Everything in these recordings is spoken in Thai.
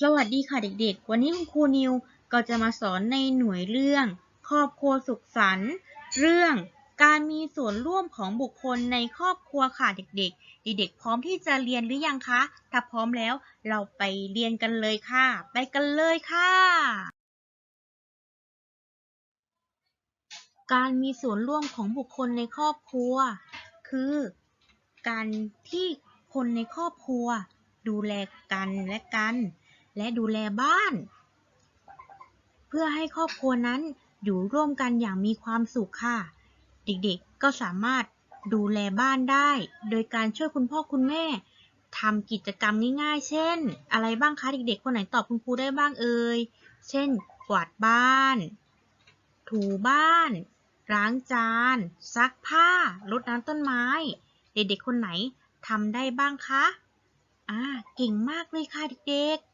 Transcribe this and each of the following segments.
สวัสดีค่ะเด็กๆ วันนี้คุณครูนิวก็จะมาสอนในหน่วยเรื่อง ครอบครัวสุขสันต์เรื่องการมีส่วนร่วมของบุคคลในครอบครัวค่ะเด็กๆ เด็กๆ พร้อมที่จะเรียนหรือยังคะ ถ้าพร้อมแล้วเราไปเรียนกันเลยค่ะ ไปกันเลยค่ะ การมีส่วนร่วมของบุคคลในครอบครัว คือ การที่คนในครอบครัว ดูแลกันและกัน และดูแลบ้าน เพื่อให้ครอบครัวนั้นอยู่ร่วมกันอย่างมีความสุขค่ะ เด็กๆก็สามารถดูแลบ้านได้ โดยการช่วยคุณพ่อคุณแม่ทำกิจกรรมง่ายๆ เช่น อะไรบ้างคะเด็กๆ คนไหนตอบคุณครูได้บ้างเอ่ย เช่น กวาดบ้าน ถูบ้าน ล้างจาน ซักผ้ารดน้ำต้นไม้ เด็กๆ คนไหนทำได้บ้างคะ อ่า เก่งมากเลยค่ะเด็กๆ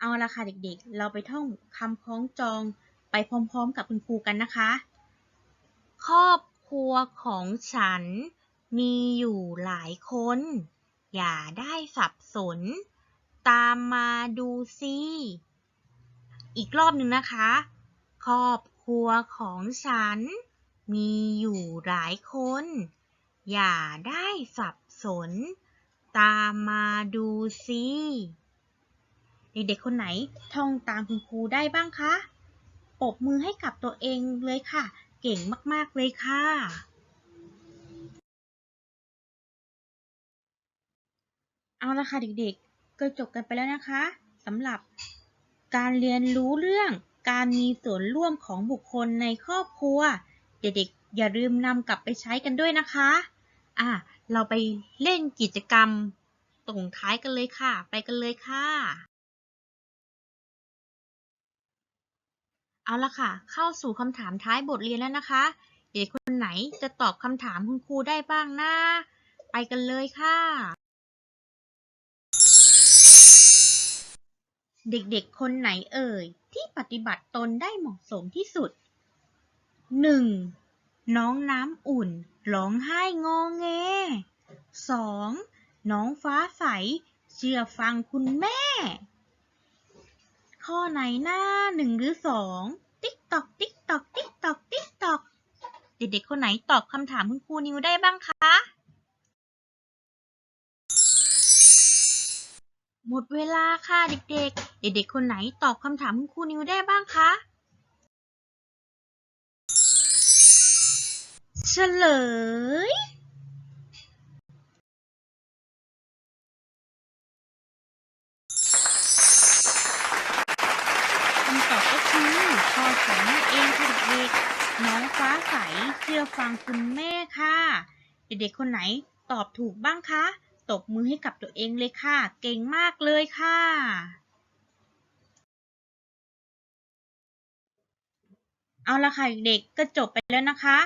เอาละค่ะเด็กๆ เราไปท่องคำคล้องจองไปพร้อมๆ กับคุณครูกันนะคะ ครอบครัวของฉันมีอยู่หลายคน อย่าได้สับสน ตามมาดูสิอีกรอบหนึ่งนะคะ ครอบครัวของฉัน มีอยู่หลายคน อย่าได้สับสน ตามมาดูสิ เด็กๆคนไหนท่องตามคุณครูได้บ้างคะปบมือให้กับตัวเองเลยค่ะ เก่งมากๆเลยค่ะ เอาละค่ะเด็กๆ ก็จบกันไปแล้วนะคะสำหรับการเรียนรู้เรื่องการมีส่วนร่วมของบุคคลในครอบครัว เด็กๆ อย่าลืมนำกลับไปใช้กันด้วยนะคะ อะ เราไปเล่นกิจกรรมส่งท้ายกันเลยค่ะ ไปกันเลยค่ะ เอาละค่ะ เข้าสู่คำถามท้ายบทเรียนแล้วนะคะ เด็กคนไหนจะตอบคำถามคุณครูได้บ้างนะ ไปกันเลยค่ะ เด็กๆ คนไหนเอ่ย ที่ปฏิบัติตนได้เหมาะสมที่สุด 1. น้องน้ำอุ่นร้องไห้งอแง 2. น้องฟ้าใส เชื่อฟังคุณแม่ ข้อไหนหน้าหนึ่งหรือสองติ๊กตอกติ๊กตอกติ๊กตอกติ๊กตอกเด็กๆคนไหนตอบคำถามคุณครูนิวได้บ้างคะ หมดเวลาค่ะเด็กๆ เด็กๆคนไหนตอบคำถามคุณครูนิวได้บ้างคะเฉลยำตอบก็คือข้อสองนั่นเองค่ะเด็กๆน้องฟ้าใสเชื่อฟังคุณแม่ค่ะ เด็กๆคนไหนตอบถูกบ้างคะตบมือให้กับตัวเองเลยค่ะ เก่งมากเลยค่ะ เอาละค่ะเด็กๆก็จบไปแล้วนะคะ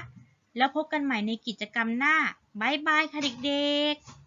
แล้วพบกันใหม่ในกิจกรรมหน้าบายบายค่ะเด็กๆ